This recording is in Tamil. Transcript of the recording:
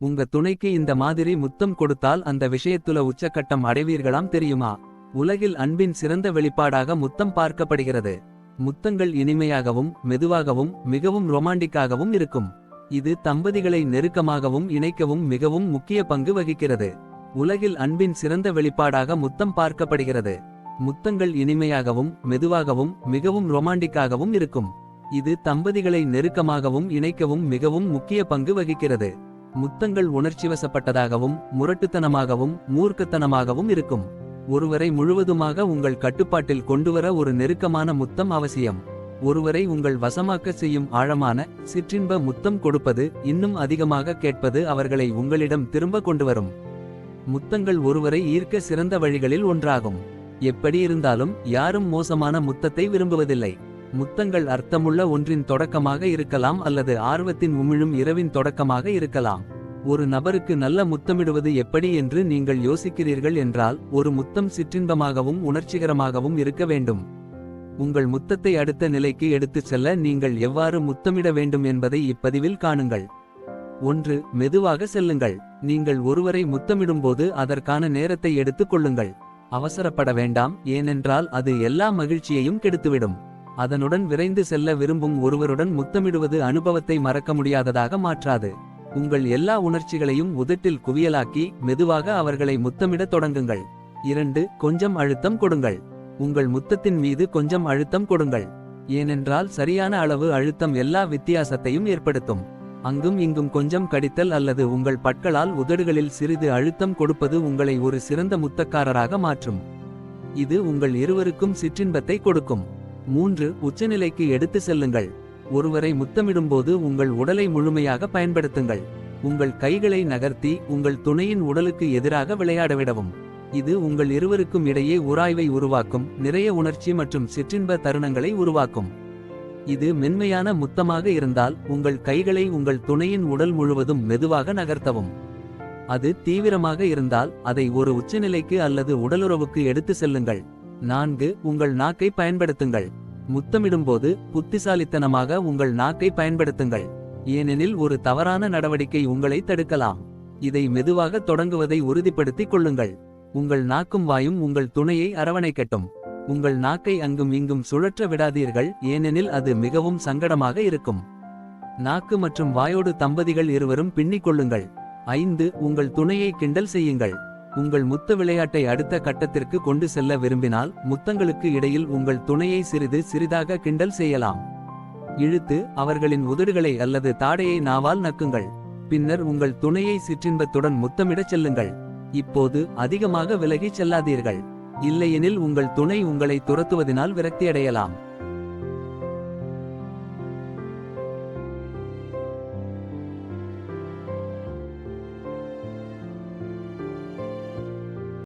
உங்க துணைக்கு இந்த மாதிரி முத்தம் கொடுத்தால் அந்த விஷயத்துல உச்சக்கட்டம் அடைவீர்களாம் தெரியுமா? உலகில் அன்பின் சிறந்த வெளிப்பாடாக முத்தம் பார்க்கப்படுகிறது. முத்தங்கள் இனிமையாகவும் மெதுவாகவும் மிகவும் ரொமாண்டிக்காகவும் இருக்கும். இது தம்பதிகளை நெருக்கமாகவும் இணைக்கவும் மிகவும் முக்கிய பங்கு வகிக்கிறது. உலகில் அன்பின் சிறந்த வெளிப்பாடாக முத்தம் பார்க்கப்படுகிறது. முத்தங்கள் இனிமையாகவும் மெதுவாகவும் மிகவும் ரொமாண்டிக்காகவும் இருக்கும். இது தம்பதிகளை நெருக்கமாகவும் இணைக்கவும் மிகவும் முக்கிய பங்கு வகிக்கிறது. முத்தங்கள் உணர்ச்சிவசப்பட்டதாகவும் முரட்டுத்தனமாகவும் மூர்க்கத்தனமாகவும் இருக்கும். ஒருவரை முழுவதுமாக உங்கள் கட்டுப்பாட்டில் கொண்டுவர ஒரு நெருக்கமான முத்தம் அவசியம். ஒருவரை உங்கள் வசமாக்க செய்யும் ஆழமான சிற்றின்ப முத்தம் கொடுப்பது இன்னும் அதிகமாக கேட்பது அவர்களை உங்களிடம் திரும்ப கொண்டுவரும். முத்தங்கள் ஒருவரை ஈர்க்க சிறந்த வழிகளில் ஒன்றாகும். எப்படி இருந்தாலும் யாரும் மோசமான முத்தத்தை விரும்புவதில்லை. முத்தங்கள் அர்த்தமுள்ள ஒன்றின் தொடக்கமாக இருக்கலாம் அல்லது ஆர்வத்தின் உமிழும் இரவின் தொடக்கமாக இருக்கலாம். ஒரு நபருக்கு நல்ல முத்தமிடுவது எப்படி என்று நீங்கள் யோசிக்கிறீர்கள் என்றால் ஒரு முத்தம் சிற்றின்பமாகவும் உணர்ச்சிகரமாகவும் இருக்க வேண்டும். உங்கள் முத்தத்தை அடுத்த நிலைக்கு எடுத்துச் செல்ல நீங்கள் எவ்வாறு முத்தமிட வேண்டும் என்பதை இப்பதிவில் காணுங்கள். ஒன்று மெதுவாக செல்லுங்கள். நீங்கள் ஒருவரை முத்தமிடும்போது அதற்கான நேரத்தை எடுத்துக் கொள்ளுங்கள். அவசரப்பட வேண்டாம் ஏனென்றால் அது எல்லா மகிழ்ச்சியையும் கெடுத்துவிடும். அதனுடன் விரைந்து செல்ல விரும்பும் ஒருவருடன் முத்தமிடுவது அனுபவத்தை மறக்க முடியாததாக மாற்றாது. உங்கள் எல்லா உணர்ச்சிகளையும் உதட்டில் குவியலாக்கி மெதுவாக அவர்களை முத்தமிடத் தொடங்குங்கள். இரண்டு கொஞ்சம் அழுத்தம் கொடுங்கள். உங்கள் முத்தத்தின் மீது கொஞ்சம் அழுத்தம் கொடுங்கள். ஏனென்றால் சரியான அளவு அழுத்தம் எல்லா வித்தியாசத்தையும் ஏற்படுத்தும். அங்கும் இங்கும் கொஞ்சம் கடித்தல் அல்லது உங்கள் பற்களால் உதடுகளில் சிறிது அழுத்தம் கொடுப்பது உங்களை ஒரு சிறந்த முத்தக்காரராக மாற்றும். இது உங்கள் இருவருக்கும் சிற்றின்பத்தை கொடுக்கும். மூன்று உச்சநிலைக்கு எடுத்து செல்லுங்கள். ஒருவரை முத்தமிடும்போது உங்கள் உடலை முழுமையாக பயன்படுத்துங்கள். உங்கள் கைகளை நகர்த்தி உங்கள் துணையின் உடலுக்கு எதிராக விளையாடவிடவும். இது உங்கள் இருவருக்கும் இடையே உராய்வை உருவாக்கும் நிறைய உணர்ச்சி மற்றும் சிற்றின்ப தருணங்களை உருவாக்கும். இது மென்மையான முத்தமாக இருந்தால் உங்கள் கைகளை உங்கள் துணையின் உடல் முழுவதும் மெதுவாக நகர்த்தவும். அது தீவிரமாக இருந்தால் அதை ஒரு உச்சநிலைக்கு அல்லது உடலுறவுக்கு எடுத்து செல்லுங்கள். நான்கு உங்கள் நாக்கை பயன்படுத்துங்கள். முத்தமிடும்போது புத்திசாலித்தனமாக உங்கள் நாக்கை பயன்படுத்துங்கள். ஏனெனில் ஒரு தவறான நடவடிக்கை உங்களை தடுக்கலாம். இதை மெதுவாக தொடங்குவதை உறுதிப்படுத்திக் கொள்ளுங்கள். உங்கள் நாக்கும் வாயும் உங்கள் துணையை அரவணைக்கட்டும். உங்கள் நாக்கை அங்கும் இங்கும் சுழற்ற விடாதீர்கள் ஏனெனில் அது மிகவும் சங்கடமாக இருக்கும். நாக்கு மற்றும் வாயோடு தம்பதிகள் இருவரும் பின்னிக் கொள்ளுங்கள். ஐந்து உங்கள் துணையை கிண்டல் செய்யுங்கள். உங்கள் முத்த விளையாட்டை அடுத்த கட்டத்திற்கு கொண்டு செல்ல விரும்பினால் முத்தங்களுக்கு இடையில் உங்கள் துணையை சிறிது சிறிதாக கிண்டல் செய்யலாம். இழுத்து அவர்களின் உதடுகளை அல்லது தாடையை நாவால் நக்குங்கள். பின்னர் உங்கள் துணையை சிற்றின்பத்துடன் முத்தமிடச் செல்லுங்கள். இப்போது அதிகமாக விலகிச் செல்லாதீர்கள். இல்லையெனில் உங்கள் துணை உங்களை துரத்துவதினால் விரக்தியடையலாம்.